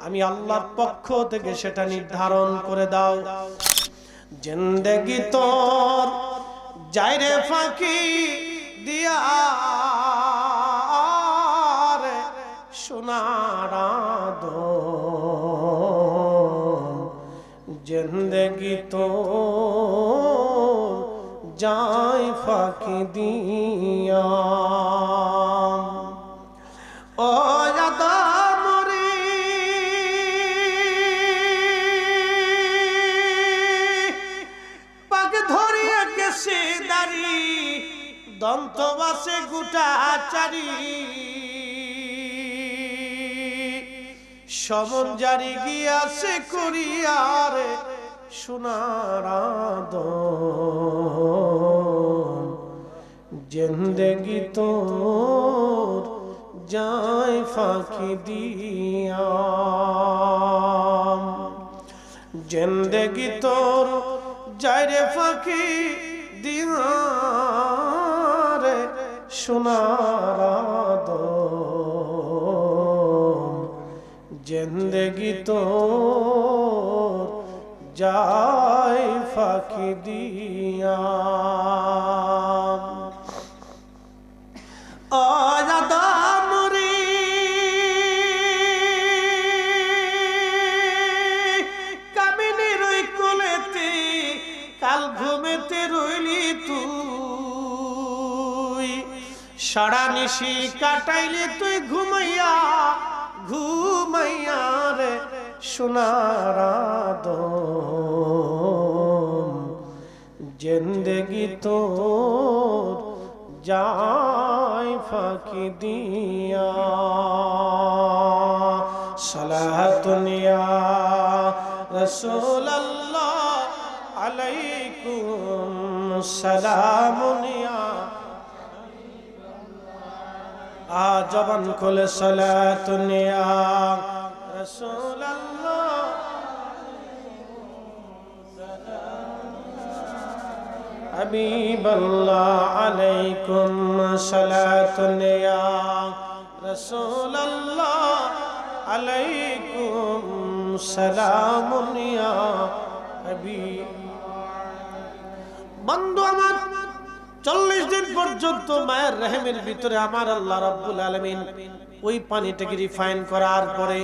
আমি আল্লাহর পক্ষ থেকে। সেটা নির্ধারণ করে দাও। জিন্দেগি তোর ফাঁকি দিয়া রে যাই ফাঁকি দিয়া। ও দন্ত বাসে গুটা চারি। সমন জারি গিয়াছে করিয়ারে সোনার জিন্দগি তোর যায় ফাঁকি দিয়া। জিন্দগি তোর যায় রে ফাঁকি দিয়া সোনার জিন্দগি তো যায় ফাঁকি দিয়া। কাল ঘুমেতে রইলি তুই। সারা নিশি কাটাইলে তুই ঘুমাইয়া ঘুমাইয়া রে সোনার জিন্দগি তোর যায় ফাঁকি দিয়া। সালাতুনিয়া রসুল্লাহ আলাইকুম সালামুনিয়া আ জবান খুলে সালাতুনিয়া রসুল্লাহ حبیب اللہ علیکم صلاة نیا رسول اللہ علیکم سلام نیا حبیب بندو مت চল্লিশ দিন পর্যন্ত মায়ের রেহেমের ভিতরে আমার আল্লাহ রাব্বুল আলমিন ওই পানিটাকে রিফাইন করার পরে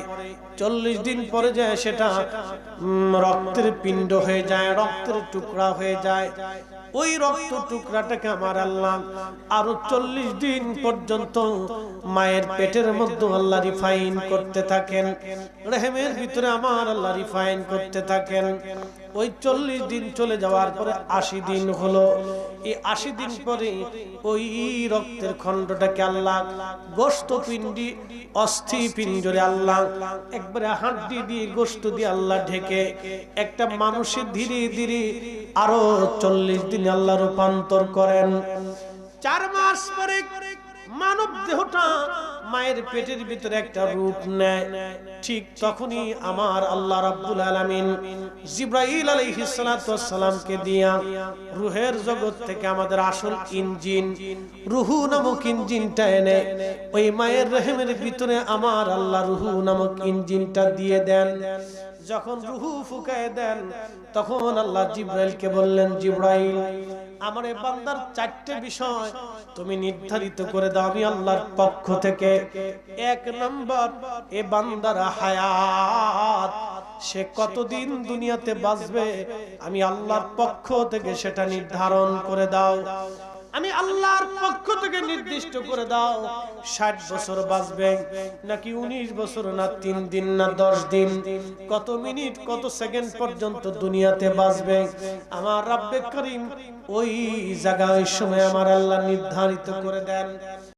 চল্লিশ দিন পরে যায় সেটা রক্তের পিণ্ড হয়ে যায়, রক্তের টুকরা হয়ে যায়। ওই রক্ত টুকরাটাকে আমার আল্লাহ আরও চল্লিশ দিন পর্যন্ত মায়ের পেটের মধ্যে আল্লাহ রিফাইন করতে থাকেন। রেহেমের ভিতরে আমার আল্লাহ রিফাইন করতে থাকেন। ওই চল্লিশ দিন চলে যাওয়ার পরে আশি দিন হলো। এই আশি দিন পরে ওই রক্তের খণ্ডটাকে আল্লাহ গোস্ত পিণ্ডি, অস্থি পিঞ্জরে আল্লাহ একবারে হাড্ডি দিয়ে গোস্ত দিয়ে আল্লাহ ঢেকে একটা মানুষের ধীরে ধীরে আরও চল্লিশ দিন আল্লাহ রূপান্তর করেন। চার মাস পরে মানব দেহটা মায়ের পেটের ভিতরে একটা রূপ নেয়। ঠিক তখনই আমার আল্লাহ রাব্বুল আলামিন জিব্রাইল আলাইহিস সালাতু সালামকে দিয়া রুহের জগৎ থেকে আমাদের আসল ইঞ্জিন, রুহু নামক ইঞ্জিনটা এনে ওই মায়ের রহিমের ভিতরে আমার আল্লাহ রুহু নামক ইঞ্জিনটা দিয়ে দেন। যখন রুহু ফুকায় দেন, তখন আল্লাহ জিব্রাইলকে বললেন, জিব্রাইল, আমার এই বান্দার চারটে বিষয় তুমি নির্ধারিত করে দাও, আমি আল্লাহর পক্ষ থেকে। এক নম্বর, এ বান্দার হায়াত, সে কতদিন দুনিয়াতে বাঁচবে, আমি আল্লাহর পক্ষ থেকে সেটা নির্ধারণ করে দাও। আমি আল্লাহর পক্ষ থেকে নির্দিষ্ট করে দাও, ষাট বছর বাঁচবে, নাকি উনিশ বছর না তিন দিন না দশ দিন, কত মিনিট, কত সেকেন্ড পর্যন্ত দুনিয়াতে বাঁচবে? আমার রাব্বে করিম ওই জায়গা ওই সময় আমার আল্লাহ নির্ধারিত করে দেন।